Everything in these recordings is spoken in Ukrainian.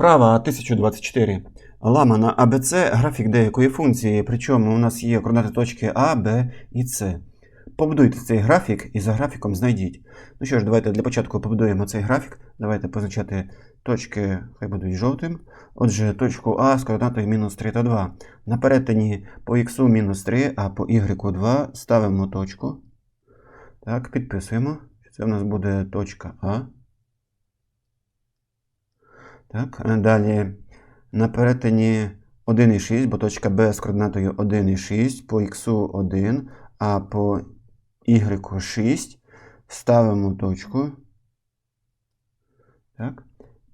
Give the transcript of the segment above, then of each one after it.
Вправа 1024. Лама на АБЦ графік деякої функції, причому у нас є координати точки А, Б і С. Побудуйте цей графік і за графіком знайдіть. Ну що ж, давайте для початку побудуємо цей графік. Давайте позначати точки, хай будуть жовтим. Отже, точку А з координатою мінус 3 та 2. На перетині по х мінус 3, а по y 2 ставимо точку. Так, підписуємо. Це в нас буде точка А. Так, е, далі на перетині 1,6, бо точка Б з координатою 1,6, по х 1, а по y 6 ставимо точку. Так,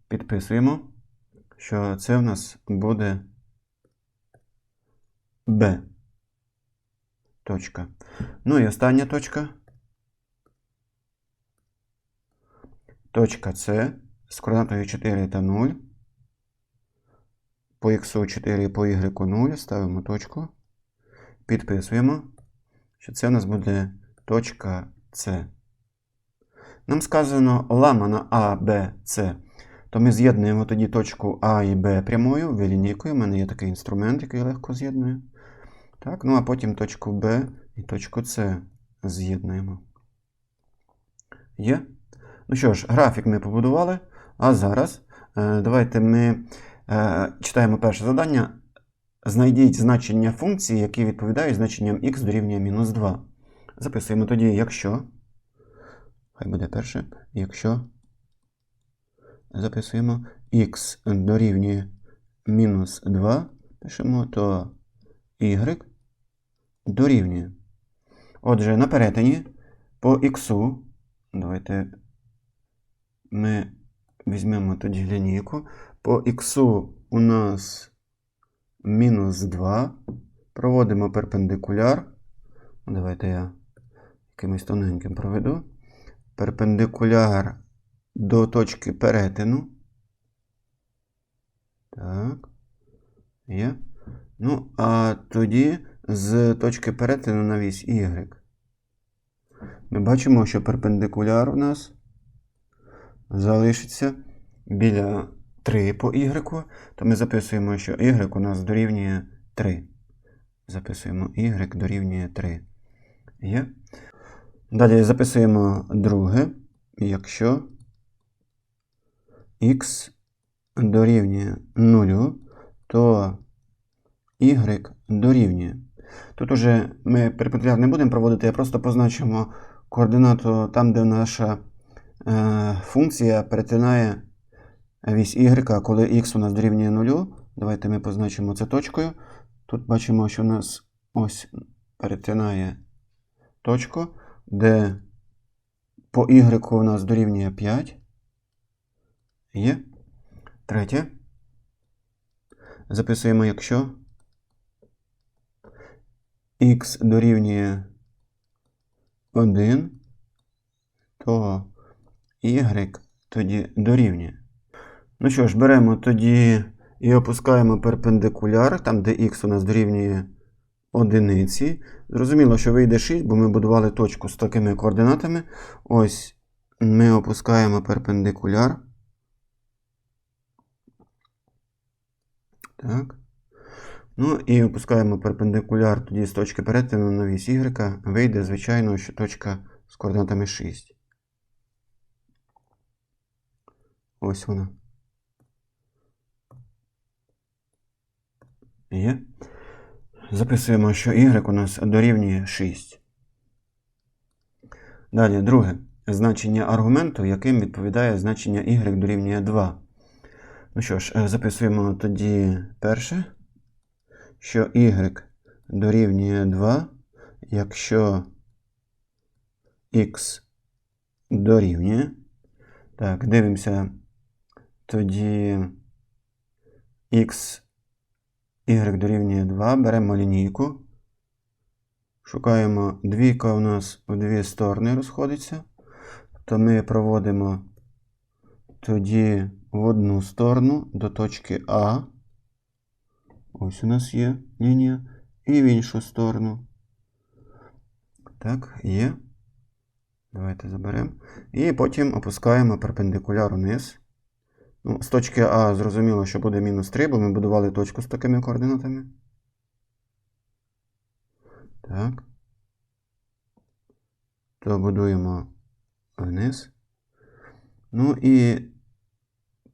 підписуємо, що це в нас буде Б. Точка. Ну і остання точка. Точка С з координатою 4 та 0. По х 4 і по y 0 ставимо точку. Підписуємо, що це у нас буде точка С. Нам сказано лама на А, Б, С. То ми з'єднуємо тоді точку А і Б прямою, вилінійкою. У мене є такий інструмент, який легко з'єдную. Так, ну а потім точку Б і точку С з'єднуємо. Є? Ну що ж, графік ми побудували. А зараз е, давайте ми е, читаємо перше завдання. Знайдіть значення функції, які відповідають значенням х дорівнює мінус 2. Записуємо тоді, якщо. Хай буде перше. Якщо записуємо х дорівнює мінус 2, пишемо, то y дорівнює. Отже, на перетині по х, давайте ми візьмемо тоді лінійку. По х у нас мінус 2. Проводимо перпендикуляр. Давайте я якимось тоненьким проведу. Перпендикуляр до точки перетину. Так. Є. Ну, а тоді з точки перетину на вісь Y. Ми бачимо, що перпендикуляр у нас залишиться біля 3 по y, то ми записуємо, що y у нас дорівнює 3. Записуємо y дорівнює 3. Є. Далі записуємо друге, якщо x дорівнює 0, то y дорівнює. Тут уже ми перпендикуляр не будемо проводити, а просто позначимо координату там, де наша функція перетинає вісь y, коли x у нас дорівнює 0. Давайте ми позначимо це точкою. Тут бачимо, що у нас ось перетинає точку, де по y у нас дорівнює 5. Є. Третє. Записуємо, якщо x дорівнює 1, то y тоді дорівнює. Ну що ж, беремо тоді і опускаємо перпендикуляр, там, де х у нас дорівнює одиниці. Зрозуміло, що вийде 6, бо ми будували точку з такими координатами. Ось ми опускаємо перпендикуляр. Так. Ну і опускаємо перпендикуляр тоді з точки перетину на вісь y. Вийде, звичайно, що точка з координатами 6. Ось вона. Є. Записуємо, що y у нас дорівнює 6. Далі, друге. Значення аргументу, яким відповідає значення y дорівнює 2. Ну що ж, е, записуємо тоді перше, що y дорівнює 2, якщо x дорівнює. Так, дивимося тоді x y дорівнює 2, беремо лінійку. Шукаємо двійка у нас у дві сторони розходиться. То ми проводимо тоді в одну сторону до точки А. Ось у нас є лінія. І в іншу сторону. Так, є. Давайте заберемо. І потім опускаємо перпендикуляр униз. Ну, з точки А зрозуміло, що буде мінус 3, бо ми будували точку з такими координатами. Так. То будуємо вниз. Ну і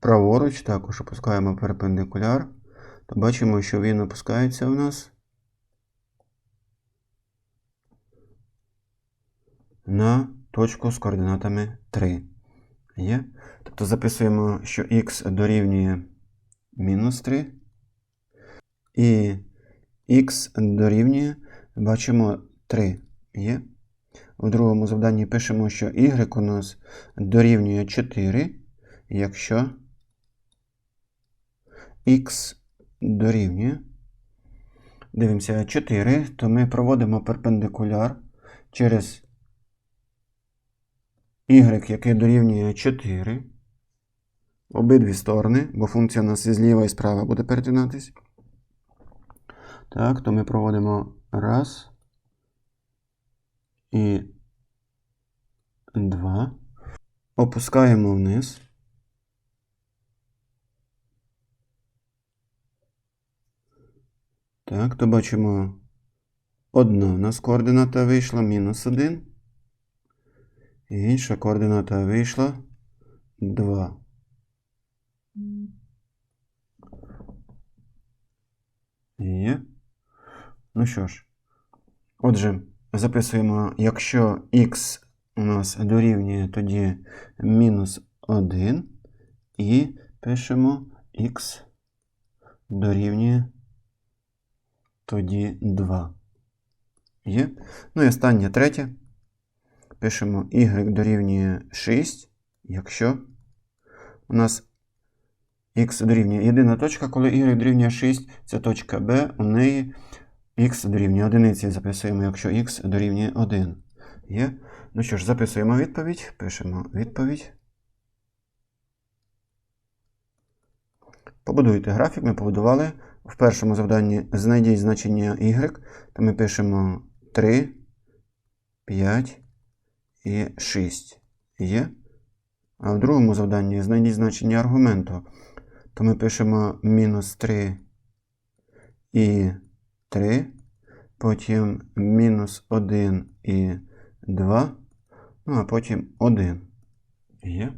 праворуч також опускаємо перпендикуляр. То бачимо, що він опускається у нас на точку з координатами 3. Є? Тобто записуємо, що х дорівнює мінус 3. І х дорівнює, бачимо 3. Є? В другому завданні пишемо, що y у нас дорівнює 4, якщо х дорівнює. Дивимося 4, то ми проводимо перпендикуляр через y, який дорівнює 4. Обидві сторони, бо функція у нас і зліва і справа буде перетинатись. Так, то ми проводимо раз і два. Опускаємо вниз. Так, то бачимо, одна у нас координата вийшла мінус 1. І інша координата вийшла 2. Є. Ну що ж, отже, записуємо, якщо х у нас дорівнює тоді мінус 1, і пишемо х дорівнює тоді 2. Є. Ну і останнє третє. Пишемо y дорівнює 6, якщо у нас х дорівнює єдина точка, коли y дорівнює 6, це точка B, у неї х дорівнює 1. Записуємо, якщо х дорівнює 1. Є. Ну що ж, записуємо відповідь, пишемо відповідь. Побудуйте графік, ми побудували. В першому завданні знайдіть значення y, то ми пишемо 3, 5 і 6 є. А в другому завданні знайдіть значення аргументу, то ми пишемо мінус 3 і 3, потім мінус 1 і 2, ну а потім 1 є.